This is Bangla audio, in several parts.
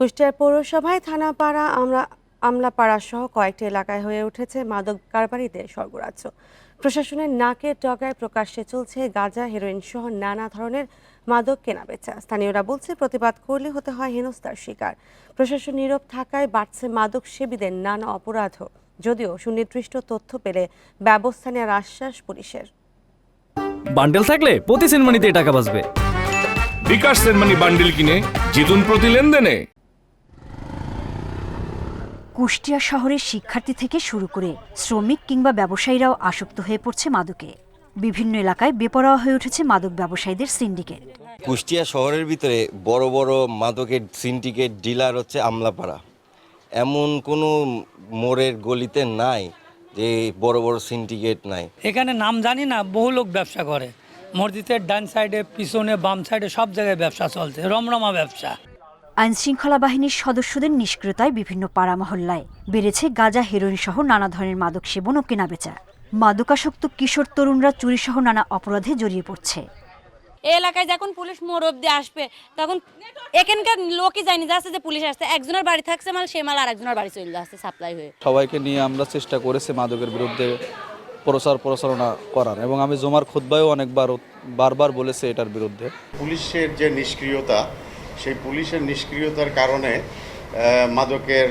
কুষ্টিয়ার পৌরসভায় থানাপাড়া আমরা আমলাপাড়া সহ কয়েকটি এলাকায় হয়ে উঠেছে মাদক কারবারিদের স্বর্গরাজ্য প্রশাসনের নাকের ডগায় প্রকাশ্যে চলছে গাঁজা হেরোইন সহ নানা ধরনের মাদক কেনাবেচা স্থানীয়রা বলছে প্রতিবাদ করলে হতে হয় হেনস্থার শিকার। প্রশাসন নীরব থাকায় বাড়ছে মাদক সেবীদের নানা অপরাধও যদিও সুনির্দিষ্ট তথ্য পেলে ব্যবস্থা নেওয়ার আশ্বাস পুলিশের। বান্ডেল থাকলে প্রতি সেনমানিতে টাকা বাঁচবে। বিকাশ সেনমানি বান্ডিল কিনে জিতুন প্রতি লেনদেনে। কুষ্টিয়া শহরের শিক্ষার্থী থেকে শুরু করে শ্রমিক কিংবা ব্যবসায়ীরাও আসক্ত হয়ে পড়ছে মাদকে। বিভিন্ন এলাকায় বেপরোয়া হয়ে উঠেছে মাদক ব্যবসায়ীদের সিন্ডিকেট। কুষ্টিয়া শহরের ভিতরে বড় বড় মাদকের সিন্ডিকেট ডিলার হচ্ছে আমলাপাড়া। এমন কোনো মোড়ের গলিতে নাই যে বড় বড় সিন্ডিকেট নাই। এখানে নাম জানি না বহু লোক ব্যবসা করে। মসজিদের ডান সাইডে পিছনে বাম সাইডে সব জায়গায় ব্যবসা চলছে রমরমা ব্যবসা। আইন শৃঙ্খলা বাহিনীর সদস্যদের নিষ্ক্রিয়তায় বিভিন্ন পাড়া মহল্লায় বেড়েছে গাঁজা হেরোইন সহ নানা ধরনের মাদক সেবন ও কেনাবেচা মাদকাসক্ত কিশোর তরুণরা চুরিসহ নানা অপরাধে জড়িয়ে পড়ছে। এই এলাকায় যখন পুলিশ মোড় অব্দি আসবে তখন এখানকার লোকই জানি যাচ্ছে যে পুলিশ আসছে। একজনের বাড়ি থাকছে মাল সে মাল আর একজনের বাড়ি চলে যাচ্ছে সাপ্লাই হয়ে। সবাইকে নিয়ে আমরা চেষ্টা করেছি মাদকের বিরুদ্ধে প্রচার প্রচারণা করার এবং আমি জমার খুদ্বায়ও অনেকবার বারবার বলেছি এটার বিরুদ্ধে। পুলিশের যে নিষ্ক্রিয়তা সেই পুলিশের নিষ্ক্রিয়তার কারণে মাদকের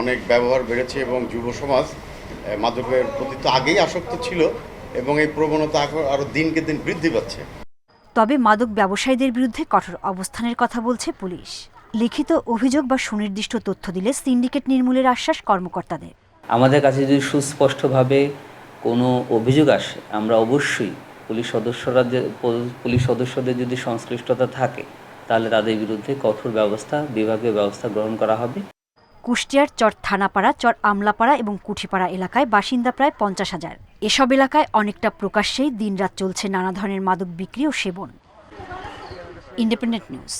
অনেক ব্যবহার বেড়েছে এবং যুব সমাজ মাদকের প্রতি তো আগেই আসক্ত ছিল এবং এই প্রবণতা আরও দিনকে দিন বৃদ্ধি পাচ্ছে। তবে মাদক ব্যবসায়ীদের বিরুদ্ধে কঠোর অবস্থানের কথা বলছে পুলিশ। লিখিত অভিযোগ বা সুনির্দিষ্ট তথ্য দিলে সিন্ডিকেট নির্মূলের আশ্বাস কর্মকর্তাদের। আমাদের কাছে যদি সুস্পষ্টভাবে কোনো অভিযোগ আসে আমরা অবশ্যই পুলিশ সদস্যরা যে পুলিশ সদস্যদের যদি সংশ্লিষ্টতা থাকে তাহলে তাদের বিরুদ্ধে কঠোর ব্যবস্থা, বিভাগীয় ব্যবস্থা গ্রহণ করা হবে। কুষ্টিয়ার চর থানাপাড়া, চর আমলাপাড়া এবং কুঠিপাড়া এলাকায় বাসিন্দা প্রায় পঞ্চাশ হাজার। এসব এলাকায় অনেকটা প্রকাশ্যেই দিনরাত চলছে নানা ধরনের মাদক বিক্রি ও সেবন। Independent news.